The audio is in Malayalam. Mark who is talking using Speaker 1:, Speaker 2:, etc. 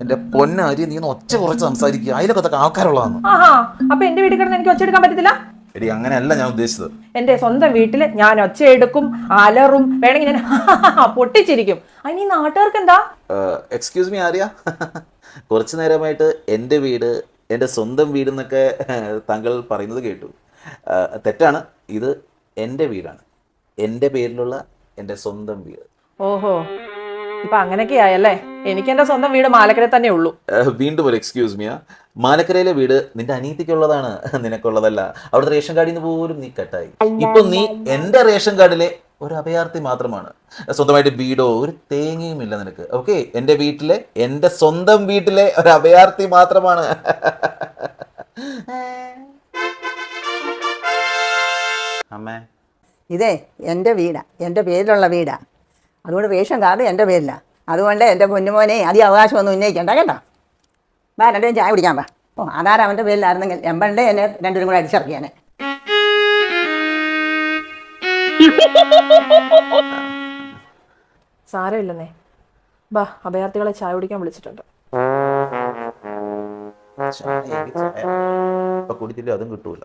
Speaker 1: എന്റെ പൊന്നാരി നീ ഒന്ന് ഒച്ച കുറച്ച് സംസാരിക്കുക അതിലൊക്കെ ആൾക്കാരുള്ളതാണ്.
Speaker 2: ആഹാ അപ്പൊ എന്റെ വീട്ടിൽ കിടന്ന് എനിക്ക് ഒച്ചെടുക്കാൻ പറ്റത്തില്ല?
Speaker 1: എടി അങ്ങനെയല്ല ഞാൻ ഉദ്ദേശിച്ചത്.
Speaker 2: എന്റെ സ്വന്തം വീട്ടിൽ ഞാൻ ഒച്ചയെടുക്കും അലറും വേണമെങ്കിൽ ഞാൻ പൊട്ടിച്ചിരിക്കും. അതിന് ഈ നാട്ടുകാർക്ക് എന്താ?
Speaker 1: Excuse me Arya. കുറച്ചു നേരമായിട്ട് എന്റെ വീട് എന്റെ സ്വന്തം വീട് എന്നൊക്കെ താങ്കൾ പറയുന്നത് കേട്ടു. തെറ്റാണ്. ഇത് എന്റെ വീടാണ്. എന്റെ പേരിലുള്ള എന്റെ സ്വന്തം വീട്.
Speaker 2: ഓഹോ ഇപ്പൊ അങ്ങനെയൊക്കെ ആയല്ലേ എനിക്ക് എന്റെ സ്വന്തം വീട് മാലക്കര തന്നെ ഉള്ളൂ.
Speaker 1: വീണ്ടും ഒരു എക്സ്ക്യൂസ് മിയ. മാലക്കരയിലെ വീട് നിന്റെ അനീതിക്കുള്ളതാണ്. നിനക്കുള്ളതല്ല. അവിടുത്തെ റേഷൻ കാർഡിൽ നിന്ന് പോലും നീ കട്ടായി. ഇപ്പൊ നീ എന്റെ റേഷൻ കാർഡിലെ ഒരു അഭയാർത്ഥി മാത്രമാണ്. സ്വന്തമായിട്ട് വീടോ ഒരു തേങ്ങയും ഇല്ല നിനക്ക്. ഓക്കെ? എന്റെ വീട്ടിലെ എന്റെ സ്വന്തം വീട്ടിലെ ഒരു അഭയാർത്ഥി മാത്രമാണ്. അമ്മേ.
Speaker 3: ഇതേ എന്റെ വീടാ. എന്റെ പേരിലുള്ള വീടാ. അതുകൊണ്ട് റേഷൻ കാർഡ് എന്റെ പേരിലാണ് അതുകൊണ്ട് എന്റെ പൊന്നുമോനെ അതി അവകാശമൊന്നും ഉന്നയിക്കണ്ട കേട്ടോ. വാ രണ്ടും ചായ കുടിക്കാൻ വാ. ഓ ആധാരം അവന്റെ പേരിലായിരുന്നെങ്കിൽ എമ്പണ്ടേ എന്നെ രണ്ടുപേരും കൂടെ അടിച്ചിറക്കിയാനെ
Speaker 2: സാരമില്ലെന്നേ. ബാ അഭയാർത്ഥികളെ ചായ കുടിക്കാൻ വിളിച്ചിട്ടുണ്ട്.
Speaker 1: കുടിച്ചില്ല അതും കിട്ടൂല.